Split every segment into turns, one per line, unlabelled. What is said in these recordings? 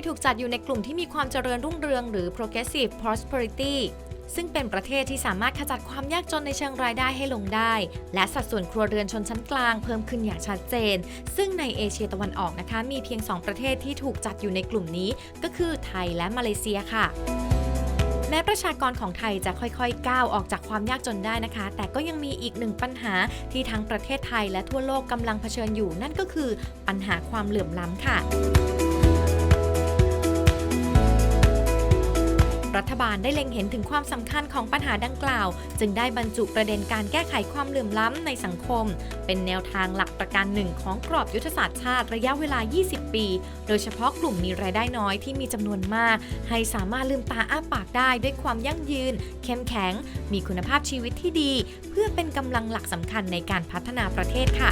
ยถูกจัดอยู่ในกลุ่มที่มีความเจริญรุ่งเรืองหรือ progressive prosperity ซึ่งเป็นประเทศที่สามารถขจัดความยากจนในเชิงรายได้ให้ลงได้ และสัดส่วนครัวเรือนชนชั้นกลางเพิ่มขึ้นอย่างชัดเจน ซึ่งในเอเชียตะวันออกนะคะ มีเพียง 2 ประเทศที่ถูกจัดอยู่ในกลุ่มนี้ ก็คือไทยและมาเลเซียค่ะแม้ประชากรของไทยจะค่อยๆ ก้าวออกจากความยากจนได้นะคะ แต่ก็ยังมีอีกหนึ่งปัญหาที่ทั้งประเทศไทยและทั่วโลกกำลังเผชิญอยู่ นั่นก็คือปัญหาความเหลื่อมล้ำค่ะ ฐบาลได้เล็งเห็นถึงความสำคัญของปัญหาดังกล่าว จึงได้บรรจุประเด็นการแก้ไขความเหลื่อมล้ำในสังคม เป็นแนวทางหลักประการหนึ่งของกรอบยุทธศาสตร์ชาติระยะเวลา 20 ปี โดยเฉพาะกลุ่มมีรายได้น้อยที่มีจำนวนมาก ให้สามารถลืมตาอ้าปากได้ด้วยความยั่งยืน เข้มแข็ง มีคุณภาพชีวิตที่ดี เพื่อเป็นกำลังหลักสำคัญในการพัฒนาประเทศค่ะ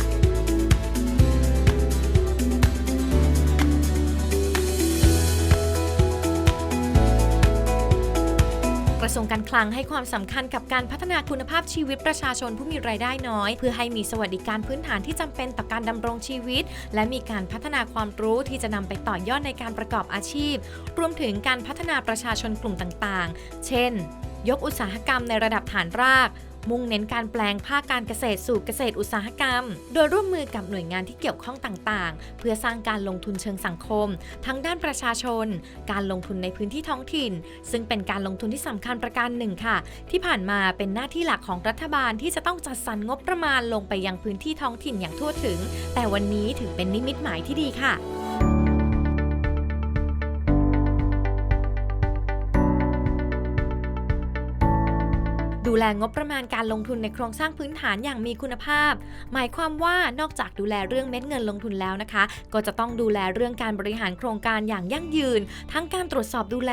ระทรวงการคลังให้ความสำคัญกับการพัฒนาคุณภาพชีวิตประชาชนผู้มีรายได้น้อย เพื่อให้มีสวัสดิการพื้นฐานที่จำเป็นต่อการดำรงชีวิต และมีการพัฒนาความรู้ที่จะนำไปต่อยอดในการประกอบอาชีพ รวมถึงการพัฒนาประชาชนกลุ่มต่างๆ เช่น ยกอุตสาหกรรมในระดับฐานราก มุ่งเน้นการแปลงภาคการเกษตรสู่เกษตรอุตสาหกรรม โดยร่วมมือกับหน่วยงานที่เกี่ยวข้องต่างๆ เพื่อสร้างการลงทุนเชิงสังคม ทั้งด้านประชาชน การลงทุนในพื้นที่ท้องถิ่น ซึ่งเป็นการลงทุนที่สำคัญประการหนึ่งค่ะ ที่ผ่านมาเป็นหน้าที่หลักของรัฐบาลที่จะต้องจัดสรรงบประมาณลงไปยังพื้นที่ท้องถิ่นอย่างทั่วถึง แต่วันนี้ถือเป็นนิมิตหมายที่ดีค่ะ ดูแลงบประมาณการลงทุนในโครงสร้างพื้นฐานอย่างมีคุณภาพ หมายความว่านอกจากดูแลเรื่องเม็ดเงินลงทุนแล้วนะคะ ก็จะต้องดูแลเรื่องการบริหารโครงการอย่างยั่งยืน ทั้งการตรวจสอบดูแล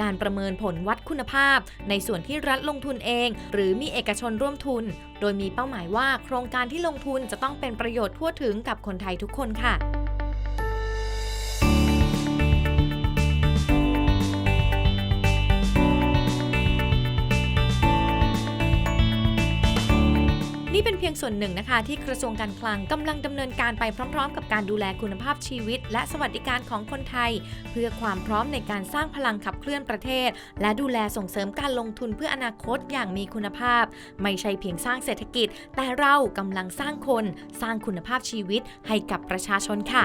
การประเมินผลวัดคุณภาพ ในส่วนที่รัฐลงทุนเอง หรือมีเอกชนร่วมทุน โดยมีเป้าหมายว่าโครงการที่ลงทุนจะต้องเป็นประโยชน์ทั่วถึงกับคนไทยทุกคนค่ะ นี่เป็นเพียงส่วนหนึ่งนะคะ ที่กระทรวงการคลังกำลังดำเนินการไปพร้อม ๆ กับการดูแลคุณภาพชีวิต และสวัสดิการของคนไทย เพื่อความพร้อมในการสร้างพลังขับเคลื่อนประเทศ และดูแลส่งเสริมการลงทุนเพื่ออนาคตอย่างมีคุณภาพ ไม่ใช่เพียงสร้างเศรษฐกิจ แต่เรากำลังสร้างคน สร้างคุณภาพชีวิตให้กับประชาชนค่ะ